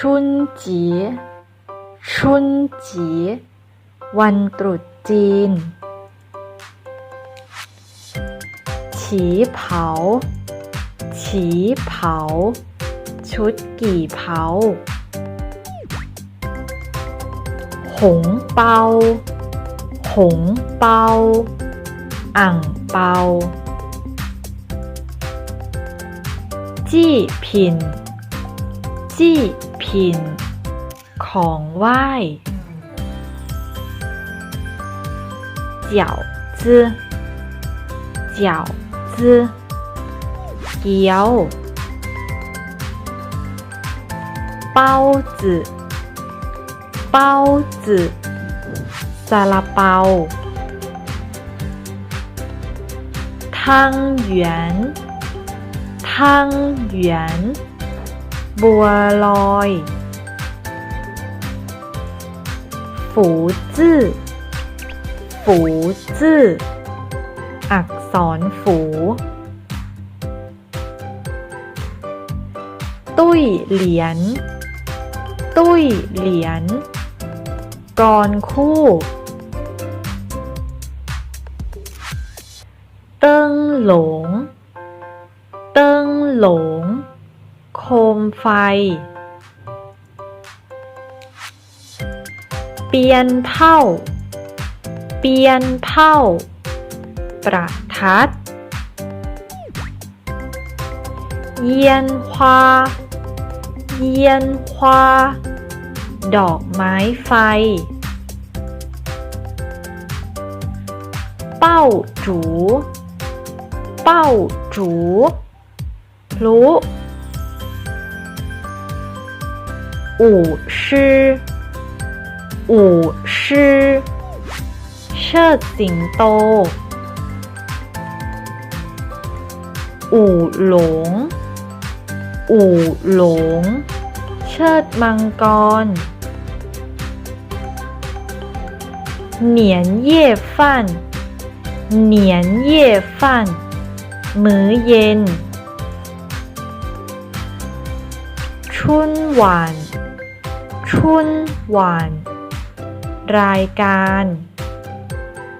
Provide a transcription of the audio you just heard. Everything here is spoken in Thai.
春节春节วันตรุษจีน ฉีเผา ฉีเผา ชุดกี่เผา红包红包อ่างเปา จี้ผิน จี้ผิน ของไหว้เจียวจื้อเจียวจื้อเกี๊ยวเป้าจื้อเป้าจื้อซาลาเปาทั้งหยวนทั้งหยวน บัวลอย ฝูจื้อ ฝูจื้อ อักษรฝู ตุ้ยเหรียญ ตุ้ยเหรียญ กรอนคู่ เติ้งหลง เติ้งหลง โคมไฟ เปียนเท่า เปียนเท่า ประทัด เยียนควา เยียนควา ดอกไม้ไฟ เป้าจู เป้าจูพลุ 舞狮，舞狮，เชิดสิงโต อู่หลง อู่หลง เชิดมังกร เหนียนเย่ฟั่น เหนียนเย่ฟั่น มื้อเย็น ชุนหวาน ชุนหวาน รายการ